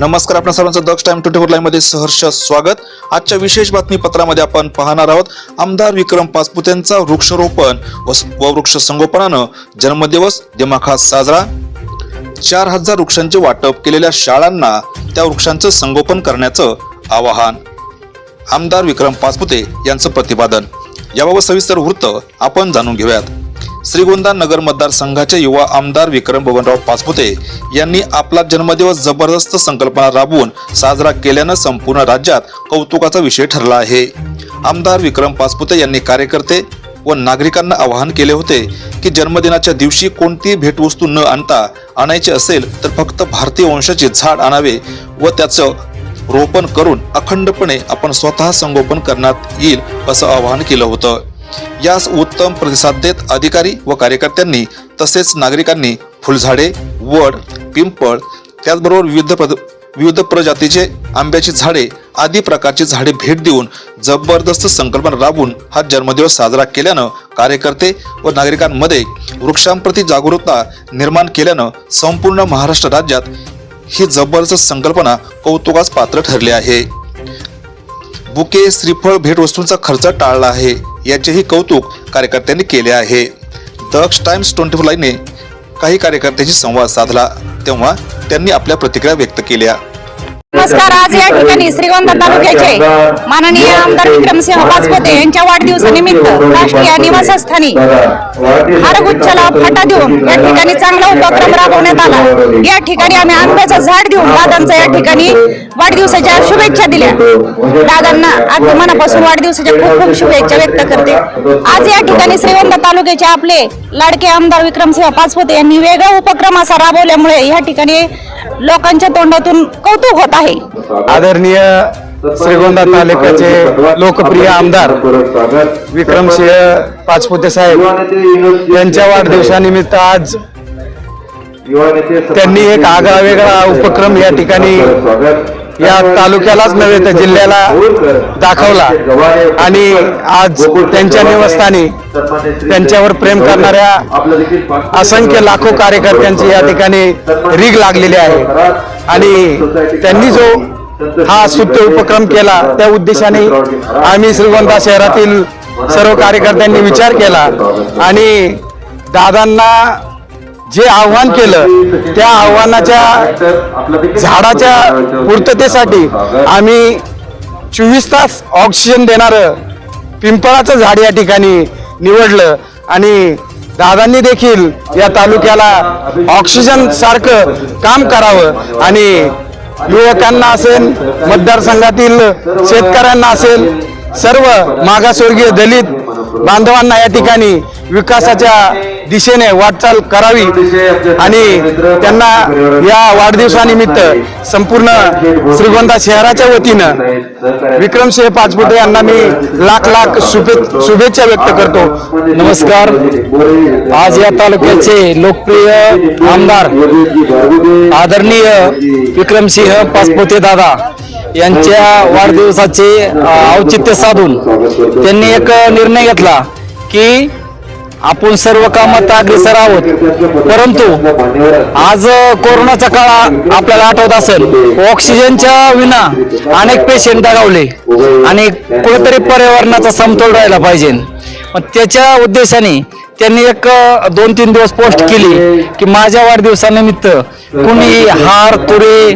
नमस्कार आपण सर्वांचं Daksh time twenty four live सहर्ष स्वागत. आजच्या विशेष बातमीपत्रामध्ये आपण पाहणार आहोत आमदार विक्रम पाचपुत यांचा वृक्षरोपण व व वृक्ष संगोपनानं जन्मदिवस दिमाखास साजरा. चार हजार वृक्षांचे वाटप केलेल्या शाळांना त्या वृक्षांचं संगोपन करण्याचं आवाहन. आमदार विक्रम पासपुते यांचं प्रतिपादन. याबाबत सविस्तर वृत्त आपण जाणून घेऊयात. श्रीगोंदा नगर मतदारसंघाचे युवा आमदार विक्रम बबनराव पाचपुते यांनी आपला जन्मदिवस जबरदस्त संकल्पना राबवून साजरा केल्यानं संपूर्ण राज्यात कौतुकाचा विषय ठरला आहे. आमदार विक्रम पाचपुते यांनी कार्यकर्ते व नागरिकांना आवाहन केले होते की जन्मदिनाच्या दिवशी कोणतीही भेटवस्तू न आणता आणायची असेल तर फक्त भारतीय वंशाचे झाड आणावे व त्याचं रोपण करून अखंडपणे आपण स्वतः संगोपन करण्यात येईल असं आवाहन केलं होतं. यास उत्तम प्रतिसाद देत अधिकारी व कार्यकर्त्यांनी तसेच नागरिकांनी फुलझाडे वड पिंपळ त्याचबरोबर विविध प्रद विविध प्रजातीचे आंब्याची झाडे आदी प्रकारची झाडे भेट देऊन जबरदस्त संकल्पना राबवून हा जन्मदिवस साजरा केल्यानं कार्यकर्ते व नागरिकांमध्ये वृक्षांप्रती जागरूकता निर्माण केल्यानं संपूर्ण महाराष्ट्र राज्यात ही जबरदस्त संकल्पना कौतुकास पात्र ठरली आहे. बुके श्रीफळ भेटवस्तूंचा खर्च टाळला आहे. याचेही कौतुक कार्यकर्त्यांनी केले आहे. दक्ष टाइम्स ट्वेंटी फोर लाईनने काही कार्यकर्त्यांशी संवाद साधला तेव्हा त्यांनी आपल्या प्रतिक्रिया व्यक्त केल्या. नमस्कार आज या ठिकाणी श्रीगोंदा तालुक्याचे माननीय आमदार विक्रमसिंह पाचपुते यांच्या वाढदिवसानिमित्त राष्ट्रीय निवासस्थानी हारगुच्छाला फाटा देऊन या ठिकाणी चांगला उपक्रम राबवण्यात आला. या ठिकाणी आम्ही आंब्याचं झाड देऊन दादांचा या ठिकाणी वाढदिवसाच्या शुभेच्छा दिल्या. दादांना अगदी मनापासून वाढदिवसाच्या खूप खूप शुभेच्छा व्यक्त करते. आज या ठिकाणी श्रीगोंदा तालुक्याचे आपले लाडके आमदार विक्रमसिंह पाचपुते यांनी वेगळा उपक्रम असा राबवल्यामुळे या ठिकाणी लोकांच्या तोंडातून कौतुक होत आहे. आदरणीय श्रीगोंदा तालुक्याचे लोकप्रिय आमदार विक्रमसिंह पाचपुते साहेब यांच्या वाढदिवसानिमित्त आज त्यांनी एक आगळा वेगळा उपक्रम या ठिकाणी या तालुक्यालाच नव्हे तर जिल्ह्याला दाखवला. आणि आज त्यांच्या निवासस्थानी त्यांच्यावर प्रेम करणाऱ्या असंख्य लाखो कार्यकर्त्यांची या ठिकाणी रीग लागलेली आहे. आणि त्यांनी जो हा स्तुत्य उपक्रम केला त्या उद्देशाने आम्ही श्रीगोंदा शहरातील सर्व कार्यकर्त्यांनी विचार केला आणि दादांना जे आव्हान केलं त्या आव्हानाच्या झाडाच्या पूर्ततेसाठी आम्ही चोवीस तास ऑक्सिजन देणारं पिंपळाचं झाड या ठिकाणी निवडलं आणि दादांनी देखील या तालुक्याला ऑक्सिजन सारखं काम करावं आणि युवकांना असेल मतदारसंघातील शेतकऱ्यांना असेल सर्व मागासवर्गीय दलित बांधवांना या ठिकाणी विकासाच्या दिशेने वाटचाल करावी आणि त्यांना या वाढदिवसानिमित्त संपूर्ण श्रीगोंदा शहराच्या वतीनं विक्रमसिंह पाचपुते यांना मी लाख लाख शुभे शुभेच्छा व्यक्त करतो. नमस्कार. आज या तालुक्याचे लोकप्रिय आमदार आदरणीय विक्रमसिंह पाचपुते दादा. यांच्या वाढदिवसाचे औचित्य साधून त्यांनी एक निर्णय घेतला की आपण सर्व कामात अग्रेसर आहोत. परंतु आज कोरोनाचा काळ आपल्याला आठवत असेल ऑक्सिजनच्या विना अनेक पेशंट दगावले आणि कुठेतरी पर्यावरणाचा समतोल राहिला पाहिजे. मग त्याच्या उद्देशाने त्यांनी एक दोन तीन दिवस पोस्ट केली की माझ्या वाढदिवसानिमित्त कुणी हार तुरे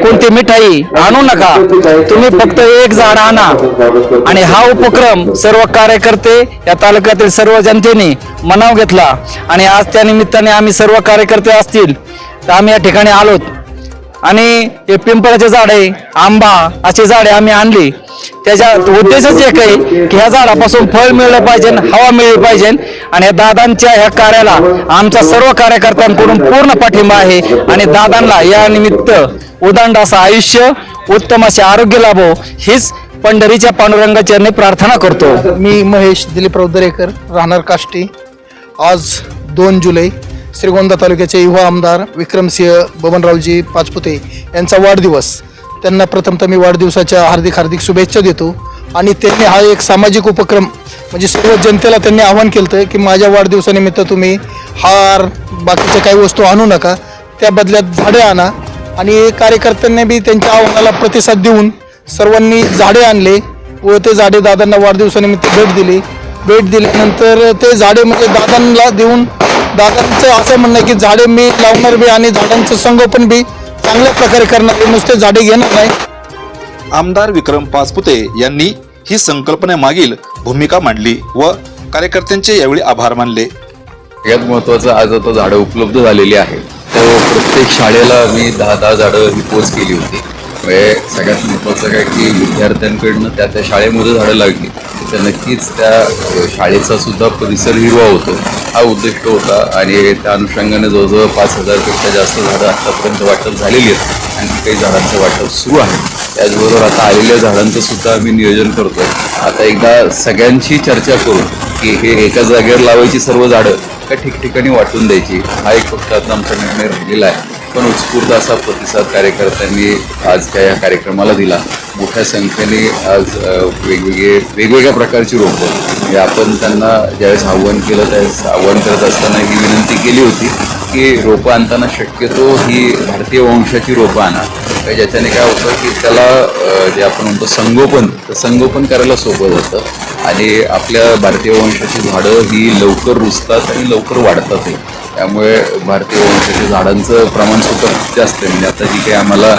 कोणती मिठाई आणू नका. तुम्ही फक्त एक झाड आणा. आणि हा उपक्रम सर्व कार्यकर्ते या तालुक्यातील सर्व जनतेने मनाव घेतला. आणि आज त्या निमित्ताने आम्ही सर्व कार्यकर्ते असतील तर आम्ही या ठिकाणी आलोत. आणि हे पिंपळाचे आहे आंबा अशी झाडे आम्ही आणली. त्याच्या उद्देशच एक आहे की ह्या झाडापासून फळ मिळलं पाहिजे हवा मिळली पाहिजे. आणि या दादांच्या ह्या कार्याला आमच्या सर्व कार्यकर्त्यांकडून पूर्ण पाठिंबा आहे. आणि दादांना या निमित्त उदंड असं आयुष्य उत्तम असे आरोग्य लाभो हीच पंढरीच्या पांडुरंगाचरणी प्रार्थना करतो. मी महेश दिलीपराव दरेकर राहणार काष्टी. आज दोन जुलै श्रीगोंदा तालुक्याचे युवा आमदार विक्रमसिंह बबनरावजी पाचपुते यांचा वाढदिवस. त्यांना प्रथमतः मी वाढदिवसाच्या हार्दिक हार्दिक शुभेच्छा देतो. आणि त्यांनी हा एक सामाजिक उपक्रम म्हणजे सर्व जनतेला त्यांनी आवाहन केलं होतं की माझ्या वाढदिवसानिमित्त तुम्ही हार बाकीच्या काही वस्तू आणू नका. त्या बदल्यात झाडे आणा. आणि कार्यकर्त्यांनी बी त्यांच्या आव्हानाला प्रतिसाद देऊन सर्वांनी झाडे आणले व ते झाडे दादांना वाढदिवसानिमित्त भेट दिली. भेट दिल्यानंतर ते झाडे म्हणजे दादांना देऊन दादांचं असं म्हणणं आहे की झाडे मी लावणार बी आणि झाडांचं संगोपन बी चांगल्या प्रकारे करणार आहे. नुसते झाडे घेणार नाही. आमदार विक्रम पाचपुते यांनी ही संकल्पनेमागील भूमिका मांडली व कार्यकर्त्यांचे यावेळी आभार मानले. सगळ्यात महत्वाचं आज आता झाडं उपलब्ध झालेली आहेत. तर प्रत्येक शाळेला मी दहा दहा झाडं ही पोच केली होती. म्हणजे सगळ्यात महत्वाचं काय की विद्यार्थ्यांकडनं त्या त्या शाळेमध्ये झाडं लागली तर नक्कीच त्या शाळेचा सुद्धा परिसर हिरवा होतो. हा उद्दिष्ट होता आणि त्या अनुषंगाने जवळजवळ पाच हजारपेक्षा जास्त झाडं आतापर्यंत वाटप झालेली आहेत आणि काही झाडांचं वाटप सुरू आहे. त्याचबरोबर आता आलेल्या झाडांचं सुद्धा आम्ही नियोजन करतो आता एकदा सगळ्यांशी चर्चा करू की हे एका जागेवर लावायची सर्व झाडं का ठिकठिकाणी वाटून द्यायची? हा एक फक्त आता आमचा निर्णय राहिलेला आहे. पण उत्स्फूर्त असा प्रतिसाद कार्यकर्त्यांनी आज त्या या कार्यक्रमाला दिला. मोठ्या संख्येने आज वेगवेगळे वेगवेगळ्या प्रकारची रोपं म्हणजे आपण त्यांना ज्यावेळेस आव्हान केलं त्यावेळेस आव्हान करत असताना ही विनंती केली होती की रोपं आणताना शक्यतो ही भारतीय वंशाची रोपं आणा. ज्याच्याने काय होतं की त्याला जे आपण म्हणतो संगोपन तर संगोपन करायला सोपं जातं आणि आपल्या भारतीय वंशाची झाडं ही लवकर रुजतात आणि लवकर वाढतातही. त्यामुळे भारतीय वंशाच्या झाडांचं प्रमाण सुद्धा खूप जास्त आहे. म्हणजे आता जी काही आम्हाला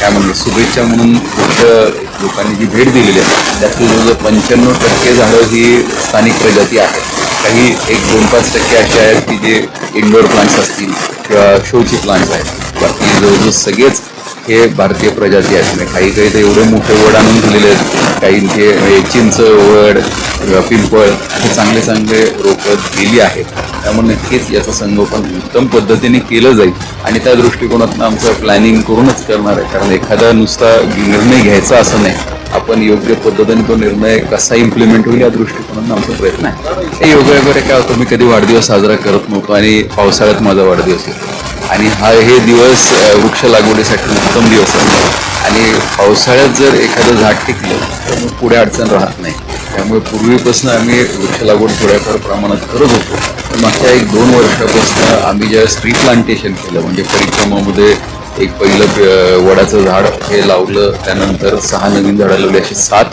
काय म्हणतो शुभेच्छा म्हणून खूप लोकांनी जी भेट दिलेली आहे त्यातली जवळजवळ पंच्याण्णव टक्के झाडं ही स्थानिक प्रजाती आहेत. काही एक दोन पाच टक्के असे आहेत की जे इंडोर प्लांट्स असतील किंवा शोची प्लांट्स आहेत. बाकी जवळजवळ सगळेच हे भारतीय प्रजाती आहेत. म्हणजे काही काही तर एवढे मोठे वड आणून दिलेले आहेत. काहींचे चिंच वड पिंपळ हे चांगले चांगले रोपं दिली आहेत. त्यामुळे नक्कीच याचं संगोपन उत्तम पद्धतीने केलं जाईल. आणि त्या दृष्टिकोनातून आमचं प्लॅनिंग करूनच करणार आहे. कारण एखादा नुसता निर्णय घ्यायचा असं नाही. आपण योग्य पद्धतीने तो निर्णय कसा इम्प्लिमेंट होईल या दृष्टिकोनातून आमचा प्रयत्न आहे. हे योगा वगैरे काय होतं मी कधी वाढदिवस साजरा करत नव्हतो आणि पावसाळ्यात माझा वाढदिवस येतो. आणि हा हे दिवस वृक्ष लागवडीसाठी उत्तम दिवस असतो आणि पावसाळ्यात जर एखादं झाड टिकलं तर मग पुढे अडचण राहत नाही. त्यामुळे पूर्वीपासून आम्ही वृक्ष लागवड थोड्याफार प्रमाणात करत होतो. मागच्या एक दोन वर्षापासून आम्ही ज्या स्ट्री प्लांटेशन केलं म्हणजे परिक्रमामध्ये एक पहिलं वडाचं झाड हे लावलं त्यानंतर सहा नवीन झाडं लावली अशी सात.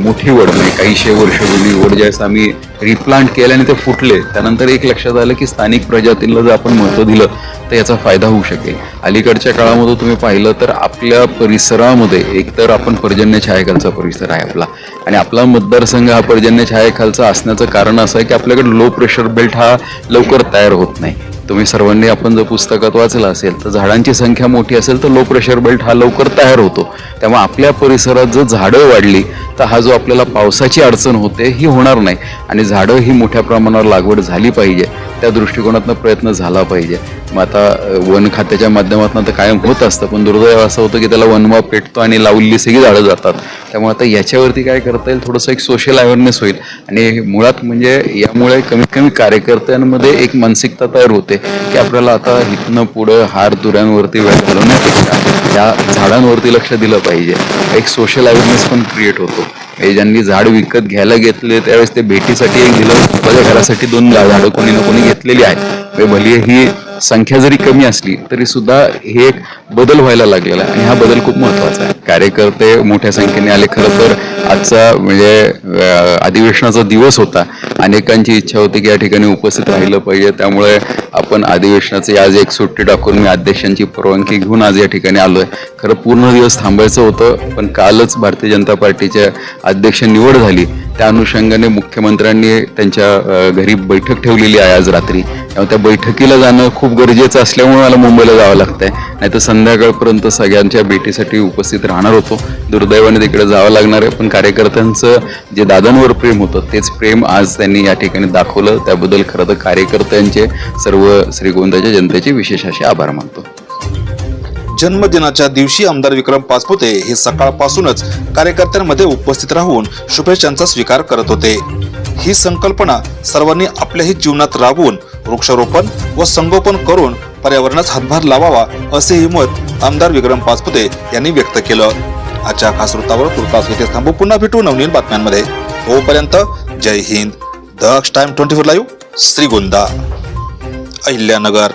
मोठी वड म्हणजे काहीशे वर्ष जुनी वड ज्यावेळेस आम्ही रिप्लांट केले आणि ते फुटले. त्यानंतर एक लक्षात आलं की स्थानिक प्रजातींना जर आपण महत्त्व दिलं तर याचा फायदा होऊ शकेल. अलीकडच्या काळामध्ये तुम्ही पाहिलं तर आपल्या परिसरामध्ये एकतर आपण पर्जन्य छायेखालचा परिसर आहे आपला. आणि आपला मतदारसंघ हा पर्जन्य छायेखालचा असण्याचं कारण असं आहे की आपल्याकडे लो प्रेशर बेल्ट हा लवकर तयार होत नाही. तुम्ही सर्वांनी आपण जर पुस्तकात वाचलं असेल तर झाडांची संख्या मोठी असेल तर लो प्रेशर बेल्ट हा लवकर तयार होतो. त्यामुळे आपल्या परिसरात जर झाडं वाढली तर हा जो आपल्याला पावसाची अडचण होते ही होणार नाही. आणि झाडं ही मोठ्या प्रमाणावर लागवड झाली पाहिजे. त्या दृष्टिकोनातनं प्रयत्न झाला पाहिजे. मग आता वन खात्याच्या माध्यमातून तर कायम होत असतं पण दुर्दैव असं होतं की त्याला वनवा पेटतो आणि लावलेली सगळी झाडं जातात. त्यामुळे आता याच्यावरती काय करता येईल थोडंसं एक सोशल अवेअरनेस होईल. आणि मुळात म्हणजे यामुळे कमीत कमी कार्यकर्त्यांमध्ये एक मानसिकता तयार होते की आपल्याला आता इथनं पुढं हार तुऱ्यांवरती वेळ घालवण्यापेक्षा या झाडांवरती लक्ष दिलं पाहिजे. एक सोशल अवेअरनेस पण क्रिएट होतो. ज्यांनी झाड विकत घ्यायला घेतले त्यावेळेस ते भेटीसाठी एक दिलं माझ्या घरासाठी दोन झाडं कोणी ना कोणी घेतलेली आहेत. भले ही संख्या जरी कमी असली तरी सुद्धा हे एक बदल व्हायला लागलेला आहे. आणि हा बदल खूप महत्त्वाचा आहे. कार्यकर्ते मोठ्या संख्येने आले खरं तर आजचा म्हणजे अधिवेशनाचा दिवस होता. अनेकांची इच्छा होती की या ठिकाणी उपस्थित राहिलं पाहिजे. त्यामुळे आपण अधिवेशनाची आज एक सुट्टी टाकून मी अध्यक्षांची परवानगी घेऊन आज या ठिकाणी आलोय. खरं पूर्ण दिवस थांबायचं होतं पण कालच भारतीय जनता पार्टीच्या अध्यक्ष निवड झाली. त्या अनुषंगाने मुख्यमंत्र्यांनी त्यांच्या घरी बैठक ठेवलेली आहे आज रात्री. त्यामुळे त्या बैठकीला जाणं खूप गरजेचं असल्यामुळे मला मुंबईला जावं लागतंय. नाही तर संध्याकाळपर्यंत सगळ्यांच्या भेटीसाठी उपस्थित राहणार होतो. दुर्दैवाने तिकडे जावं लागणार आहे पण कार्यकर्त्यांचं जे दादांवर प्रेम होतं तेच प्रेम आज त्यांनी या ठिकाणी दाखवलं. त्याबद्दल खरं तर कार्यकर्त्यांचे सर्व श्रीगोंदाच्या जनतेचे विशेष असे आभार मानतो. जन्मदिनाच्या दिवशी आमदार विक्रम पाचपुते हे सकाळपासूनच कार्यकर्त्यांमध्ये उपस्थित राहून शुभेच्छांचा स्वीकार करत होते. ही संकल्पना सर्वांनी आपल्याही जीवनात राबवून वृक्षारोपण व संगोपन करून पर्यावरणास हातभार लावावा असेही मत आमदार विक्रम पाचपुते यांनी व्यक्त केलं. आजच्या खास वृत्तावर तुर्तास इथे थांबू. पुन्हा भेटू नवनील बातम्यांमध्ये. तोपर्यंत जय Hind. Daksh time twenty four live Shrigonda. Ahilyanagar.